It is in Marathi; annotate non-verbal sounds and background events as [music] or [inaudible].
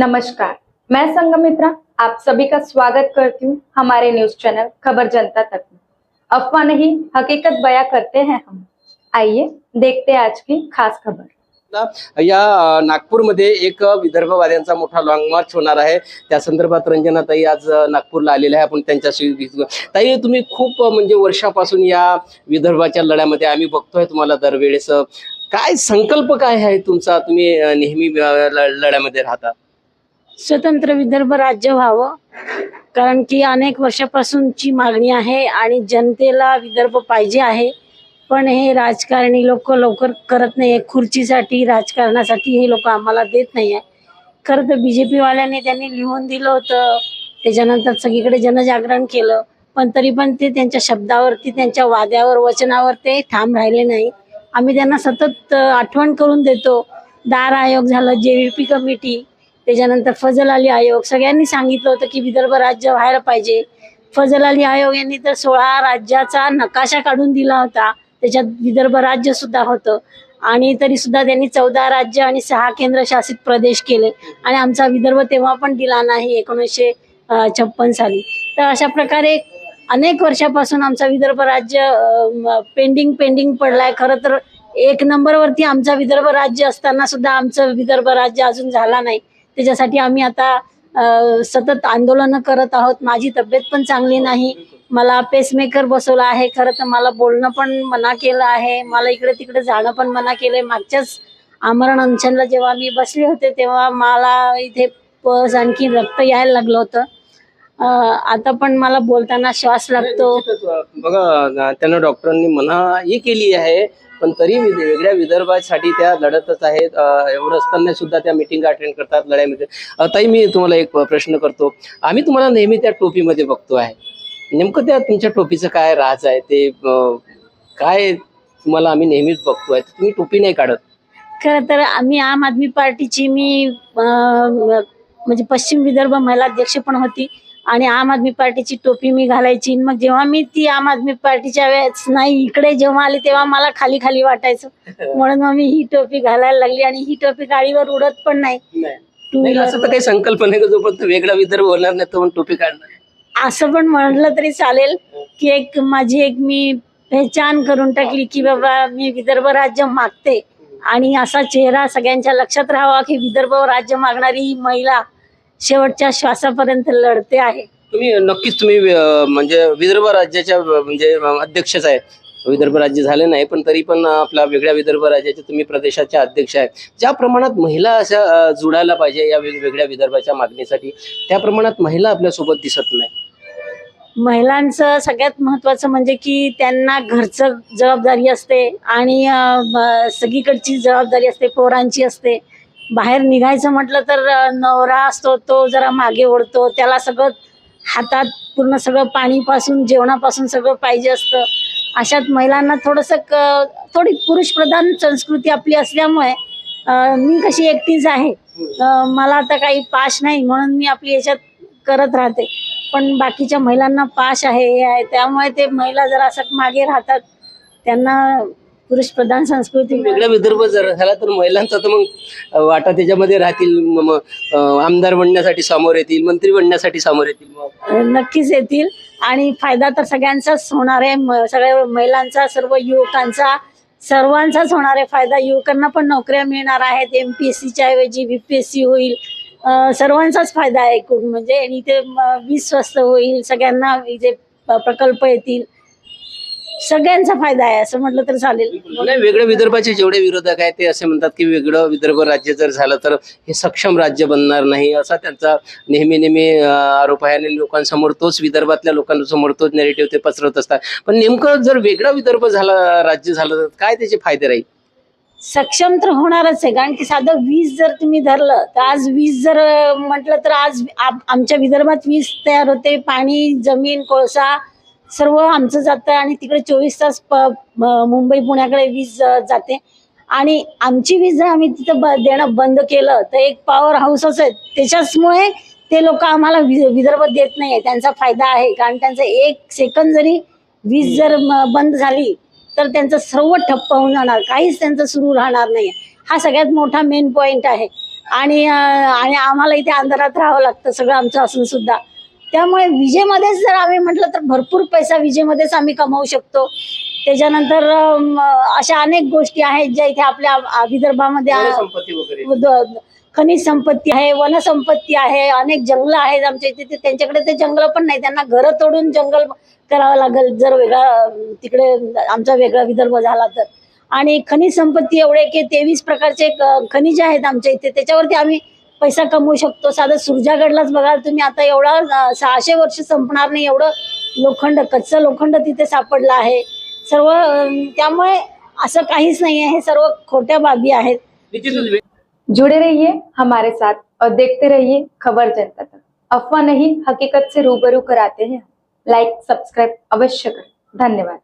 नमस्कार मैं संगमित्रा आप सभी का स्वागत करती हूँ हमारे न्यूज चैनल खबर जनता तक में। अफवाह नहीं हकीकत बयां करते हैं हम। आइए देखते हैं आज की खास खबर। या नागपूर नागपूरमध्ये एक विदर्भवाद्यांचा मोठा लॉंग मार्च होणार आहे. त्या संदर्भात रंजनाताई आज नागपूरला आलेल्या आहे. आपण त्यांच्याशी ताई तुम्ही खूप म्हणजे वर्षापासून या विदर्भाच्या लढ्यामध्ये आम्ही बघतोय तुम्हाला दरवेळेस. काय संकल्प काय आहे तुमचा? तुम्ही नेहमी लढ्यामध्ये राहता? स्वतंत्र विदर्भ राज्य व्हावं. कारण की अनेक वर्षापासूनची मागणी आहे आणि जनतेला विदर्भ पाहिजे आहे. पण हे राजकारणी लोक लवकर करत नाही आहे खुर्चीसाठी राजकारणासाठी हे लोक आम्हाला देत नाही आहे खरं तर बी जे पीवाल्याने त्यांनी लिहून दिलं होतं. त्याच्यानंतर सगळीकडे जनजागरण केलं. पण तरी पण ते त्यांच्या शब्दावरती त्यांच्या वाद्यावर वचनावर ते ठाम राहिले नाही. आम्ही त्यांना सतत आठवण करून देतो. दार आयोग झालं जे व्ही पी कमिटी त्याच्यानंतर फजल अली आयोग. सगळ्यांनी सांगितलं होतं की विदर्भ राज्य व्हायला पाहिजे. फजल अली आयोग यांनी तर सोळा राज्याचा नकाशा काढून दिला होता. त्याच्यात विदर्भ राज्य सुद्धा होतं. आणि तरी सुद्धा त्यांनी चौदा राज्य आणि सहा केंद्रशासित प्रदेश केले. आणि आमचा विदर्भ तेव्हा पण दिला नाही एकोणीसशे छप्पन साली. तर अशा प्रकारे अनेक वर्षापासून आमचा विदर्भ राज्य पेंडिंग पेंडिंग पडलाय. खरं तर एक नंबरवरती आमचा विदर्भ राज्य असताना सुद्धा आमचं विदर्भ राज्य अजून झाला नाही. त्याच्यासाठी आम्ही आता सतत आंदोलनं करत आहोत. माझी तब्येत पण चांगली नाही. मला पेसमेकर बसवला आहे. खरं तर मला बोलणं पण मना केलं आहे. मला इकडे तिकडे जाणं पण मना केलंय मागच्याच आमरण अनशनला जेव्हा मी बसले होते तेव्हा मला इथे पस आणखी रक्त यायला लागलं होतं. आता पण मला बोलताना श्वास लागतो. बघा त्यांना डॉक्टरांनी मनाही केली आहे पण तरी वेगळ्या विदर्भासाठी त्या लढतच आहेत. एवढं असताना सुद्धा त्या मिटिंग अटेंड करतात लढ्यामध्ये अ, ताई मी तुम्हाला एक प्रश्न करतो. आम्ही तुम्हाला नेहमी त्या टोपीमध्ये बघतो आहे. नेमकं त्या तुमच्या टोपीचं काय राज आहे? ते काय तुम्हाला आम्ही नेहमीच बघतो आहे? तुम्ही टोपी नाही काढत. खरं तर आम्ही आम आदमी पार्टीची मी म्हणजे पश्चिम विदर्भ महिला अध्यक्ष पण होती. आणि आम आदमी पार्टीची टोपी मी घालायची. मग जेव्हा मी ती आम आदमी पार्टीच्या वेळेस नाही इकडे जेव्हा आली तेव्हा मला खाली खाली वाटायचं. [laughs] म्हणून मग मी ही टोपी घालायला लागली आणि ही टोपी गाडीवर उडत पण नाही. टू नाही, असं तर काही संकल्प नाही का जोपर्यंत वेगळा विदर्भ होणार नाही तर टोपी काढणार? असं पण म्हणलं तरी चालेल की एक माझी एक मी पहचान करून टाकली की बाबा मी विदर्भ राज्य मागते. आणि असा चेहरा सगळ्यांच्या लक्षात राहावा की विदर्भ राज्य मागणारी ही महिला शेवटच्या श्वासापर्यंत लढते आहे. तुम्ही नक्कीच तुम्ही अ, म्हणजे विदर्भ राज्याच्या अ, म्हणजे अ, अध्यक्षच आहे. विदर्भ राज्य झाले नाही पण तरी पण आपला वेगळ्या विदर्भ राज्याचे तुम्ही प्रदेशाचे अध्यक्ष आहेत ज्या प्रमाणात महिला अशा अ, जुडायला पाहिजे या वेगवेगळ्या विदर्भाच्या मागणीसाठी त्या प्रमाणात महिला आपल्यासोबत दिसत नाही. महिलांचं सगळ्यात महत्वाचं म्हणजे की त्यांना घरचं जबाबदारी असते आणि अं, ब- सगळीकडची जबाबदारी असते पोरांची असते. बाहेर निघायचं म्हटलं तर नवरा असतो तो जरा मागे ओढतो. त्याला सगळं हातात पूर्ण सगळं पाणीपासून जेवणापासून सगळं पाहिजे असतं. अशात महिलांना थोडंसं क थोडी पुरुषप्रधान संस्कृती आपली असल्यामुळे मी कशी एकटीच आहे. मला आता काही पाश नाही म्हणून मी आपली याच्यात करत राहते. पण बाकीच्या महिलांना पाश आहे हे आहे. त्यामुळे ते महिला जरा असं मागे राहतात. त्यांना पुरुष प्रधान संस्कृती वेगळा विदर्भ जर झाला तर महिलांचा तर मग वाटा त्याच्यामध्ये राहतील म- म- अ, आमदार बनण्यासाठी समोर येतील मंत्री बनण्यासाठी समोर येतील. मग नक्कीच येतील. आणि फायदा तर सगळ्यांचाच होणार आहे. म- सगळ्या महिलांचा सर्व युवकांचा सर्वांचाच होणार आहे फायदा. युवकांना पण नोकऱ्या मिळणार आहेत. एम पी एस सीच्या ऐवजी व्ही पी एस सी होईल. अं, सर्वांचाच फायदा आहे एकूण. म्हणजे आणि इथे म, वीज स्वस्त होईल. सगळ्यांना इथे प- प्रकल्प येतील. सगळ्यांचा फायदा आहे असं म्हटलं तर चालेल. नाही वेगळ्या विदर्भाचे जेवढे विरोधक आहेत ते असे म्हणतात की वेगळं विदर्भ राज्य जर झालं तर हे सक्षम राज्य बनणार नाही असा त्यांचा नेहमी नेहमी आरोप आहे. आणि लोकांसमोर तोच विदर्भातल्या लोकांसमोर तोच नेरेटिव्ह ते पसरवत असतात. पण नेमकं जर वेगळा विदर्भ झाला राज्य झालं तर काय त्याचे फायदे राहील? सक्षम तर होणारच आहे. कारण की साधं वीज जर तुम्ही धरलं तर आज वीज जर म्हटलं तर आज आमच्या विदर्भात वीज तयार होते. पाणी जमीन कोळसा सर्व आमचं जातं आणि तिकडे चोवीस तास प मुंबई पुण्याकडे वीज जाते. आणि आमची वीज जर आम्ही तिथं ब देणं बंद केलं तर एक पॉवर हाऊसच आहे त्याच्याचमुळे ते लोक आम्हाला वि विदर्भ देत नाही आहे त्यांचा फायदा आहे. कारण त्यांचं एक सेकंद जरी वीज जर बंद झाली तर त्यांचं सर्व ठप्प होऊन जाणार. काहीच त्यांचं सुरू राहणार नाही हा सगळ्यात मोठा मेन पॉईंट आहे. आणि आणि आम्हाला इथे अंधारात राहावं लागतं सगळं आमचं असून सुद्धा. त्यामुळे विजेमध्येच जर आम्ही म्हटलं तर भरपूर पैसा विजेमध्येच आम्ही कमावू शकतो. त्याच्यानंतर अशा अनेक गोष्टी आहेत ज्या इथे आपल्या विदर्भामध्ये खनिज संपत्ती आहे वनसंपत्ती आहे अनेक जंगल आहेत आमच्या इथे. ते- त्यांच्याकडे ते जंगल पण नाही त्यांना घरं तोडून जंगल करावं लागेल जर वेगळा तिकडे आमचा वेगळा विदर्भ झाला तर. आणि खनिज संपत्ती एवढे की तेवीस प्रकारचे खनिज आहेत आमच्या इथे. त्याच्यावरती आम्ही पैसा कमवू शकतो. साधं सुरजागडलाच बघाल तुम्ही आता एवढा सहाशे वर्ष संपणार नाही एवढं लोखंड कच्चं लोखंड तिथे सापडलं आहे. सर्व त्यामुळे असं काहीच नाही आहे हे सर्व खोट्या बाबी आहेत. जुड़े रहिए हमारे साथ और देखते रहिए खबर जनता तक. अफवाह नहीं हकीकत से रूबरू कराते हैं लाइक सब्सक्राइब अवश्य करें. धन्यवाद.